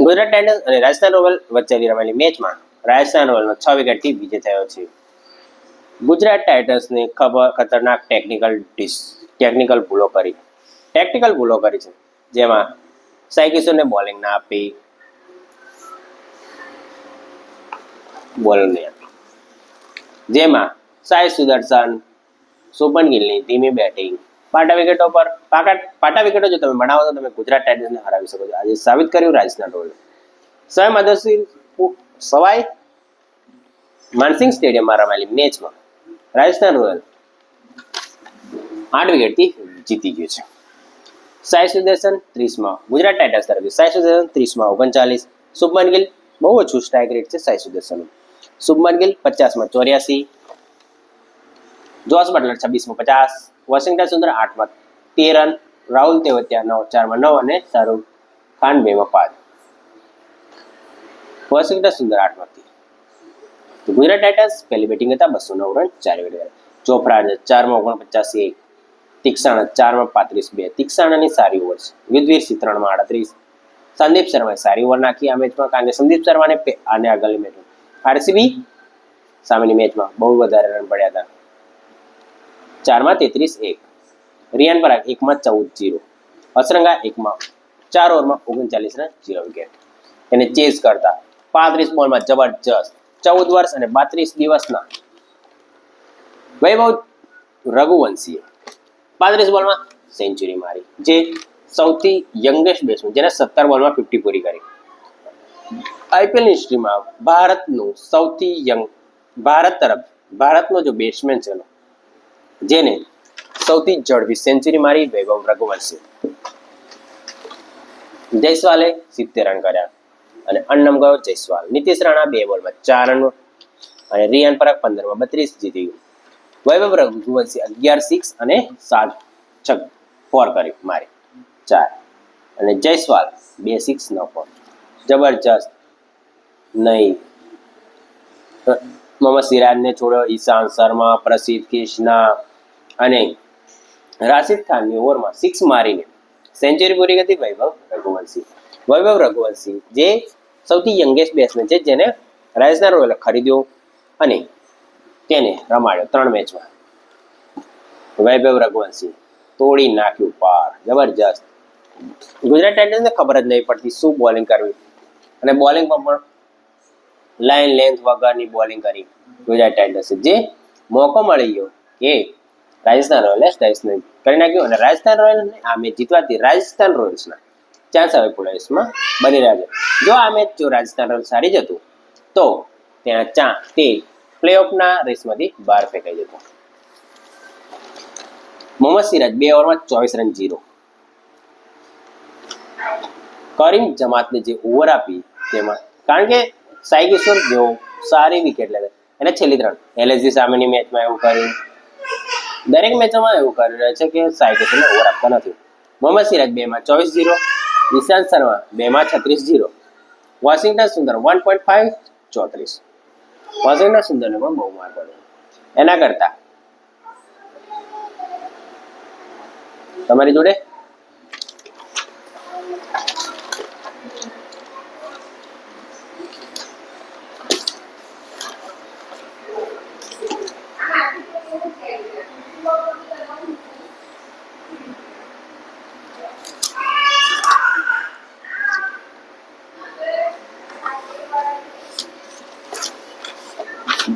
Gujarat Titans અને Rajasthan royal વચ્ચેની રમાયેલી મેચમાં રાજસ્થાન રોયલનો છ વિકેટથી વિજય થયો છે. ગુજરાત ટાઇટન્સને ખબર, ખતરનાક ટેકનિકલ ડિસ ટેકનિકલ ભૂલો કરી. ટેકનિકલ ભૂલો કરી છે. જેમાં સાઈ કિશોરને બોલિંગ ના આપી. બોલિંગ નહીં આપી. જેમાં સાઈ સુદર્શન સુપન ગિલની ધીમી બેટિંગ પાટા વિકેટો પર પાટા પાટા વિકેટો જો તમે બનાવો તો તમે ગુજરાત ટાઇટન્સને હરાવી શકો છો. આજે સાબિત કર્યું રાજના ટોલે સ્વયં આદર્શી સવાઈ માનસિંહ સ્ટેડિયમમાં રમાયેલી મેચમાં રાજસ્થાન રોયલ આઠ વિકેટથી જીતી ગયું છે. સાઈ સુદર્શન ત્રીસમાં, ગુજરાત ટાઇટન્સ તરફથી સાઈ સુદર્શન ત્રીસમાં ઓગણચાલીસ. શુભમન ગિલ બહુ ઓછું સ્ટ્રાઇક રેટ છે સાઈ સુદર્શનનું. શુભમન ગિલ પચાસમાં ચોર્યાસી. જોસ બટલર છવ્વીસમાં પચાસ. વોશિંગ્ટન સુંદર આઠમાં તેર રન રાહુલ તેવતિયા નવ, ચારમાં નવ અને શાહરૂખ ખાન બેમાં પાંચ. વોશિંગ્ટન સુંદર આઠમાં તેર ગુજરાત ટાઇટન્સ પહેલી બેટિંગ હતા બસો નવ રન. ચાર વિકેટ ચોપરા ચારમાં ઓગણપચાસી એક. તિક્ષાણા ચારમાં પાંત્રીસ બે. તિક્ષાણાની સારી ઓવર છે. યુદ્ધવીર ત્રણમાં આડત્રીસ. સંદીપ શર્માએ સારી ઓવર નાખી આ મેચમાં, કારણ કે સંદીપ શર્માને આને આગળની મેચમાં. આરસીબી સામેની મેચમાં બહુ વધારે રન પડ્યા હતા. ચારમાં તેત્રીસ એક. રિયાન પરાગ એકમાં ચૌદ જીરો. અસરંગા એકમાં ચાર ઓવરમાં ઓગણચાલીસ રન જીરો વિકેટ. એને ચેઝ કરતા પાંત્રીસ બોલમાં જબરજસ્ત ચૌદ વર્ષ અને પાંત્રીસ દિવસના વૈભવ રઘુવંશીએ પાંત્રીસ બોલમાં સેન્ચુરી મારી. જે સૌથી યંગેસ્ટ બેટ્સમેન જેને સત્તર બોલમાં ફિફ્ટી પૂરી કરી. આઈપીએલ હિસ્ટ્રીમાં ભારતનું સૌથી યંગ ભારત તરફ ભારતનો જો બેટ્સમેન છે જેને સૌથી ઝડપી સેન્ચુરી મારી વૈભવ રઘુવંશી જયસ્વાલે સિત્તેર રન કર્યા અને અન્નમ ગયો જયસ્વાલ. નીતિશ રાણા બે બોલમાં ચાર રન અને રિયાન પરાગ પંદરમાં બત્રીસ જીતી ગયું. વૈભવ રઘુવંશી અગિયાર સિક્સ અને સાત છક ફોર કર્યું મારી. ચાર. અને જયસ્વાલ બે સિક્સ નવ ફોર જબરજસ્ત નહીં. મોહમ્મદ સિરાજને છોડ્યો ઈશાંત શર્મા પ્રસિદ્ધ કૃષ્ણા અને રાશિદ ખાનની ઓવરમાં સિક્સ મારીને સેન્ચુરી પૂરી હતી વૈભવ રઘુવંશી વૈભવ રઘુવંશી જે સૌથી યંગેસ્ટ બેટ્સમેન છે, જેને રાજસ્થાન રોયલે ખરીદ્યો અને તેને રમાડ્યો ત્રણ મેચમાં વૈભવ રઘુવંશી તોડી નાખ્યું પાર, જબરજસ્ત. ગુજરાત ટાઇટન્સને ખબર જ નહીં પડતી શું બોલિંગ કરવી. અને બોલિંગમાં પણ લાઇન લેન્થ વગરની બોલિંગ કરી. ગુજરાત ટાઇટન્સે જે મોકો મળી ગયો કે રાજસ્થાન રોયલ્સ ટાઇસને કરી નાખ્યું અને રાજસ્થાન રોયલ્સને આ મેચ જીતવાથી રાજસ્થાન રોયલ્સના ચાન્સ હવે પ્લેયર્સમાં બની રહ્યા જો આ મેચ, જો રાજસ્થાન રોયલ્સ સારી જતું, તો ત્યાં ચા, તે પ્લેઓફના રેસમાંથી બહાર ફેંકાઈ જતો. મોહમ્મદ સિરાજ બે ઓવરમાં ચોવીસ રન જીરો કરીમ જમાતને જે ઓવર આપી, તેમાં કારણ કે સાઈ કિશોર જેવો સારી વિકેટ લેવે. અને છેલ્લી ત્રણ. એલએસજી સામેની મેચમાં એવું કર્યું. દરેક મેચોમાં એવું કરી રહ્યો છે કે સાઈ કિશોરને ઓવર આપતા નથી. મોહમ્મદ સિરાજ બેમાં ચોવીસ જીરો નિશાંત શર્મા બેમાં છત્રીસ zero Washington Sundar one point five ચોત્રીસ. વોશિંગ્ટન સુંદરને પણ બહુ માર પડ્યો. એના કરતા તમારી જોડે?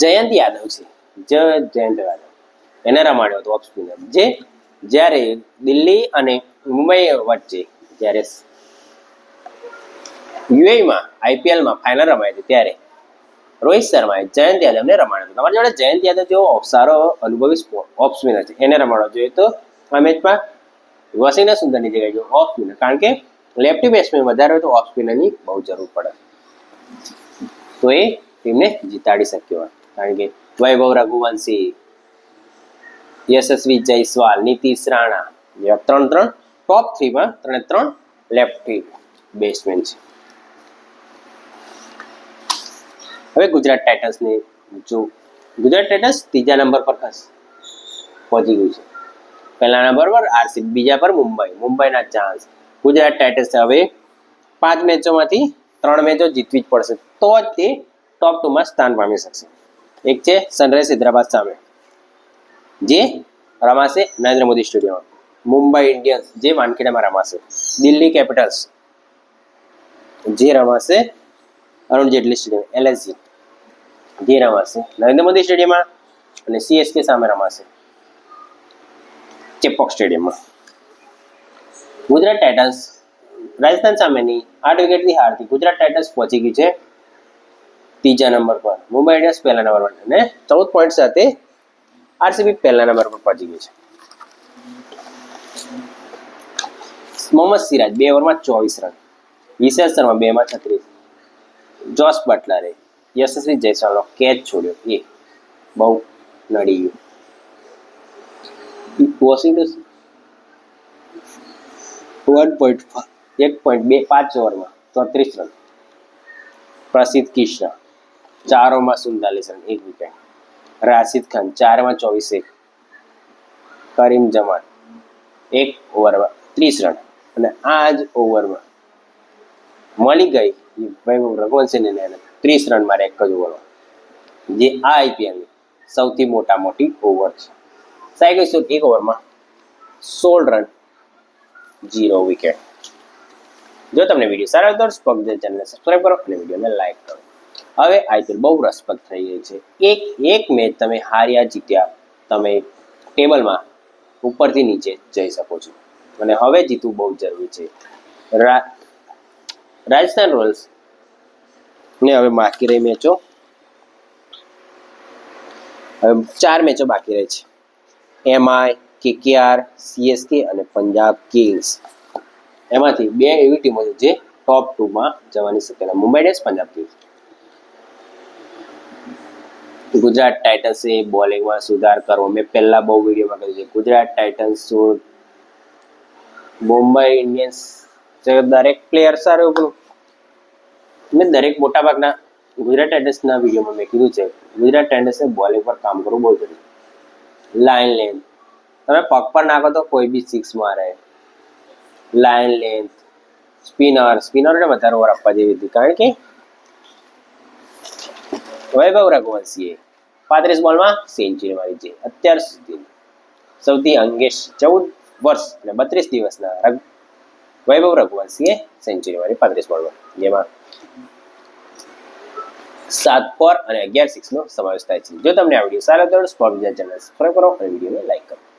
જયંત યાદવ છે. જ જયંત યાદવ. એને રમાડ્યો હતો ઓફ સ્પિનર જે જ્યારે દિલ્હી અને મુંબઈ વચ્ચે જ્યારે યુએમાં આઈપીએલમાં ફાઇનલ રમાઈ હતી, ત્યારે રોહિત શર્માએ જયંત યાદવને રમાડ્યો હતો. તમારી જોડે જયંત યાદવ જેવો સારો અનુભવી ઓફ સ્પિનર છે. એને રમાડવો જોઈએ તો આ મેચમાં વસીના સુંદરની જગ્યાએ જો ઓફ સ્પિનર કારણ કે લેફ્ટી બેટ્સમેન વધારે હોય તો ઓફ સ્પિનરની બહુ જરૂર પડે. તો એ ટીમને જીતાડી શક્યો હોત. કારણ કે વૈભવ રઘુવંશી યશસ્વી જયસ્વાલ, નીતિશ રાણા જેવા ત્રણ ત્રણ ટોપ થ્રીમાં ત્રણે ત્રણ લેફ્ટી બેટ્સમેન છે. હવે ગુજરાત ટાઇટન્સની જો ગુજરાત ટાઇટન્સ ત્રીજા નંબર પર ખસ પહોંચી ગયું છે. પહેલા નંબર પર આરસીબી બીજા પર મુંબઈ. મુંબઈના ચાન્સ ગુજરાત ટાઇટન્સ હવે પાંચ મેચોમાંથી ત્રણ મેચો જીતવી જ પડશે. તો જ તે ટોપ ટુમાં સ્થાન પામી શકશે. એક છે સનરાઈઝ હૈદરાબાદ સામે. જે રમાશે નરેન્દ્ર મોદી સ્ટેડિયમમાં. મુંબઈ ઇન્ડિયન્સ જે વાનખેડામાં રમાશે. દિલ્હી કેપિટલ્સ જે રમાશે અરુણ જેટલી સ્ટેડિયમ એલએસજી જે રમાશે નરેન્દ્ર મોદી સ્ટેડિયમમાં અને સીએસકે સામે રમાશે. ચેપોક સ્ટેડિયમમાં. ગુજરાત ટાઇટન્સ રાજસ્થાન સામેની આઠ વિકેટથી હારથી ગુજરાત ટાઇટન્સ પહોંચી ગયું છે. ત્રીજા નંબર પર. મુંબઈ ઇન્ડિયન્સ પહેલા નંબર પર. અને ચૌદ પોઈન્ટ સાથે આરસીબી પહેલા નંબર પર પહોંચી ગઈ છે. મોહમ્મદ સિરાજ બે ઓવરમાં ચોવીસ રન. વિશેષ શર્મા બેમાં છત્રીસ. જોસ બટલરે યશસ્વી જયસ્વાલનો કેચ છોડ્યો. એ બહુ નડી ગયું વોશિંગ્ટન વન પોઈન્ટ એક પોઈન્ટ બે પાંચ ઓવરમાં ચોત્રીસ રન. પ્રસિદ્ધ કિશના ચાર ઓવરમાં સુડતાલીસ રન એક વિકેટ રાશિદ ખાન, ચારમાં ચોવીસ એક. કરીમ જમાન એક ઓવરમાં ત્રીસ રન. અને આ જ ઓવરમાં મળી ગઈ વૈભવ રઘુવંશીને ત્રીસ રન મારે એક જ ઓવરમાં. જે આ આઈપીએલની સૌથી મોટા મોટી ઓવર છે. સાહેબ શું એક ઓવરમાં સોળ રન જીરો વિકેટ. જો તમને વીડિયો સારો લાગતો હોય તો પગ ચેનલને સબસ્ક્રાઈબ કરો અને વિડીયોને લાઈક કરો. હવે આઈપીએલ બહુ રસપ્રદ થઈ ગઈ છે. એક એક મેચ તમે હાર્યા જીત્યા, તમે ટેબલમાં ઉપરથી નીચે જઈ શકો છો. અને હવે જીતવું બહુ જરૂરી છે. રાજસ્થાન રોયલ્સ ને હવે બાકી રહી મેચો હવે ચાર મેચો બાકી રહી છે. એમઆઈ કેકેઆર સીએસકે અને પંજાબ કિંગ્સ એમાંથી બે એવી ટીમો છે જે ટોપ ટુમાં જવાની શક્યતા. મુંબઈ ડેન્સ પંજાબ કિંગ્સ ગુજરાત ટાઇટન્સે બોલિંગમાં સુધાર કરવો. મેં પહેલા બહુ વિડીયોમાં કહ્યું છે, ગુજરાત ટાઇટન્સ શું મુંબઈ ઇન્ડિયન્સ દરેક પ્લેયર સારું પણ મેં દરેક મોટાભાગના ગુજરાત ટાઇટન્સના વિડીયોમાં મેં કીધું છે, ગુજરાત ટાઇટન્સે બોલિંગ પર કામ કરવું બહુ જરૂરી લાઇન લેન્થ તમે પગ પર નાખો તો કોઈ બી સિક્સ મારે. લાઇન લેન્થ સ્પિનર સ્પિનરને વધારે ઓવર આપવા જેવી હતી. કારણ કે વૈભવ રઘુવંશીએ પાંત્રીસ બોલમાં સેન્ચુરી મારી છે. અત્યાર સુધી સૌથી અંગેશ ચૌદ વર્ષ અને બત્રીસ દિવસના રઘ- વૈભવ રઘુવંશીએ સેન્ચુરી મારી પાંત્રીસ બોલમાં. જેમાં સાત ફોર અને અગિયાર સિક્સનો સમાવેશ થાય છે. જો તમને આ વીડિયો સારો લાગ્યો સ્પોર્ટ ચેનલ સબસ્ક્રાઈબ કરો અને વિડીયોને લાઈક કરો.